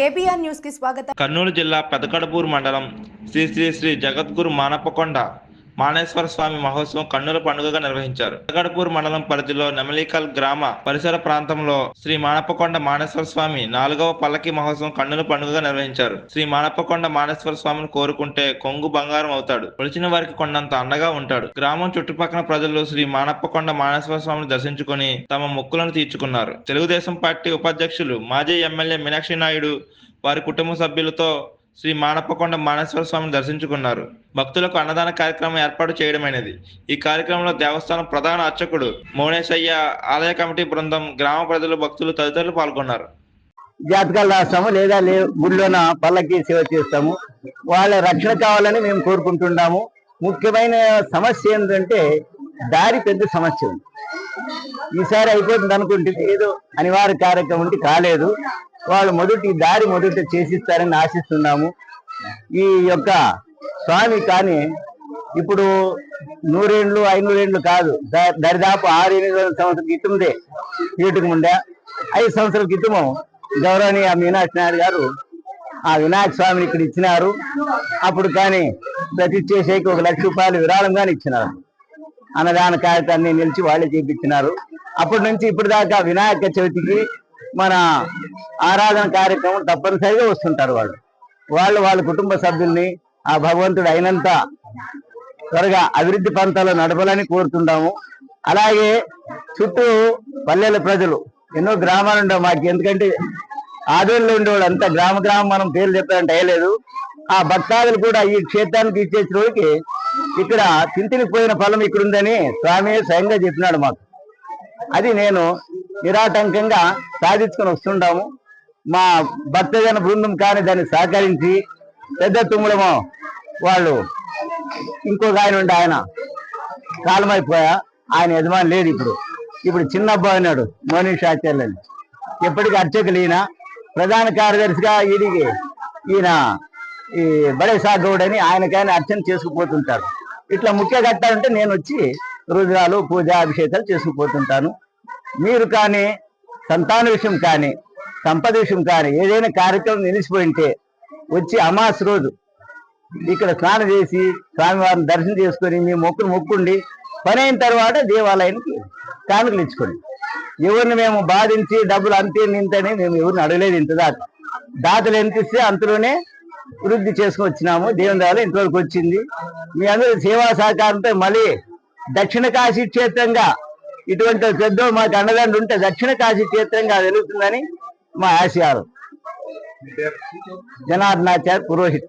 KBR న్యూస్కి స్వాగతం. కర్నూలు జిల్లా పెదకడపూర్ మండలం శ్రీ శ్రీ శ్రీ జగద్గురు మానప్పకొండ మానేశ్వర స్వామి మహోత్సవం కన్నుల పండుగగా నిర్వహించారు. పెదకడపూరు మండలం పరిధిలో నెమలికల్ గ్రామ పరిసర ప్రాంతంలో శ్రీ మానప్పకొండ మానేశ్వర స్వామి నాలుగవ పల్లకి మహోత్సవం కన్నుల పండుగగా నిర్వహించారు. శ్రీ మానప్పకొండ మానేశ్వర స్వామిని కోరుకుంటే కొంగు బంగారం అవుతాడు. కొలిచిన వారికి కొండంత అండగా ఉంటాడు. గ్రామం చుట్టుపక్కల ప్రజలు శ్రీ మానప్పకొండ మానేశ్వర స్వామిని దర్శించుకుని తమ మొక్కులను తీర్చుకున్నారు. తెలుగుదేశం పార్టీ ఉపాధ్యక్షులు మాజీ ఎమ్మెల్యే మీనాక్షి నాయుడు వారి కుటుంబ సభ్యులతో శ్రీ మానప్పకొండ మానేశ్వర స్వామిని దర్శించుకున్నారు. భక్తులకు అన్నదాన కార్యక్రమం ఏర్పాటు చేయడమైనది. ఈ కార్యక్రమంలో దేవస్థానం ప్రధాన అర్చకుడు మౌనేశయ్య ఆలయ కమిటీ బృందం గ్రామ ప్రజలు భక్తులు తదితరులు పాల్గొన్నారు. జాతకాలు రాస్తాము లేదా లే గుడిలోన పల్లకి సేవ చేస్తాము. వాళ్ళ రక్షణ కావాలని మేము కోరుకుంటున్నాము. ముఖ్యమైన సమస్య ఏంటంటే దారి పెద్ద సమస్య ఉంది. ఈసారి అయిపోతుంది అనుకుంటుంది ఏదో అనివార్య కార్యక్రమం ఉంటే కాలేదు. వాళ్ళు మొదటి దారి మొదట చేసిస్తారని ఆశిస్తున్నాము. ఈ యొక్క స్వామి కానీ ఇప్పుడు నూరేండ్లు ఐనూరేండ్లు కాదు. దరిదాపు ఆరు ఎనిమిది సంవత్సరాల సంవత్సరం క్రితందే వీటికి ముందే ఐదు సంవత్సరాల క్రితము గౌరవనీయ మీనాక్షి నాయుడు గారు ఆ వినాయక స్వామిని ఇక్కడ ఇచ్చినారు. అప్పుడు కానీ ప్రతిష్ఠేసేకి ఒక లక్ష రూపాయలు విరాళంగానే ఇచ్చినారు. అన్నదాన కార్యక్రమాన్ని నిలిచి వాళ్ళే చేపించినారు. అప్పటి నుంచి ఇప్పటి దాకా వినాయక చవితికి మన ఆరాధన కార్యక్రమం తప్పనిసరిగా వస్తుంటారు వాళ్ళు. వాళ్ళు వాళ్ళ కుటుంబ సభ్యుల్ని ఆ భగవంతుడు అయినంత త్వరగా అభివృద్ధి పంతాలు నడపాలని కోరుతుంటాము. అలాగే చుట్టూ పల్లెల ప్రజలు ఎన్నో గ్రామాలు ఉండవు మాకు. ఎందుకంటే ఆదోళ్ళు ఉండేవాళ్ళు అంతా గ్రామ గ్రామం మనం పేర్లు చెప్పాలంటే అయ్యలేదు. ఆ భక్తాదులు కూడా ఈ క్షేత్రానికి ఇచ్చేసిన రోజుకి ఇక్కడ తింతినికి పోయిన ఫలం ఇక్కడుందని స్వామి స్వయంగా చెప్పినాడు మాకు. అది నేను నిరాటంకంగా సాధించుకొని వస్తుంటాము. మా భక్తజన బృందం కానీ దాన్ని సహకరించి పెద్ద తుమ్ములమో వాళ్ళు. ఇంకొక ఆయన ఉండే ఆయన కాలమైపోయా. ఆయన యజమాని లేడు ఇప్పుడు. ఇప్పుడు చిన్న అబ్బాయి ఉన్నాడు మోనీష్ ఆచార్య ఎప్పటికీ అర్చకులు ఈయన. ప్రధాన కార్యదర్శిగా ఈయనకి ఈయన ఈ బడేసా గౌడ్ అని ఆయనకైనా అర్చన చేసుకుపోతుంటారు. ఇట్లా ముఖ్య ఘట్టాలంటే నేను వచ్చి రుద్రాలు పూజ అభిషేకాలు చేసుకుపోతుంటాను. మీరు కానీ సంతాన విషయం కానీ సంపద విషయం కానీ ఏదైనా కార్యక్రమం నిలిచిపోయింటే వచ్చి అమాస్ రోజు ఇక్కడ స్నానం చేసి స్వామివారిని దర్శనం చేసుకొని మీ మొక్కును మొక్కుండి పని అయిన తర్వాత దేవాలయానికి కానుకలు ఇచ్చుకోండి. ఎవరిని మేము బాధించి డబ్బులు అంతే నింతని మేము ఎవరిని అడగలేదు ఇంత దాకా. దాతలు ఎంత ఇస్తే అంతలోనే వృద్ధి చేసుకుని వచ్చినాము. దేవుని దేవాలయం ఇంతవరకు వచ్చింది. మీ అందరూ సేవా సహకారంతో మళ్ళీ దక్షిణ కాశీ క్షేత్రంగా ఇటువంటి పెద్ద మాకు అండదండ ఉంటే దక్షిణ కాశీ క్షేత్రంగా వెలుగుతుందని మా ఆశయాలు. జనార్దనాచార్య పురోహిత్.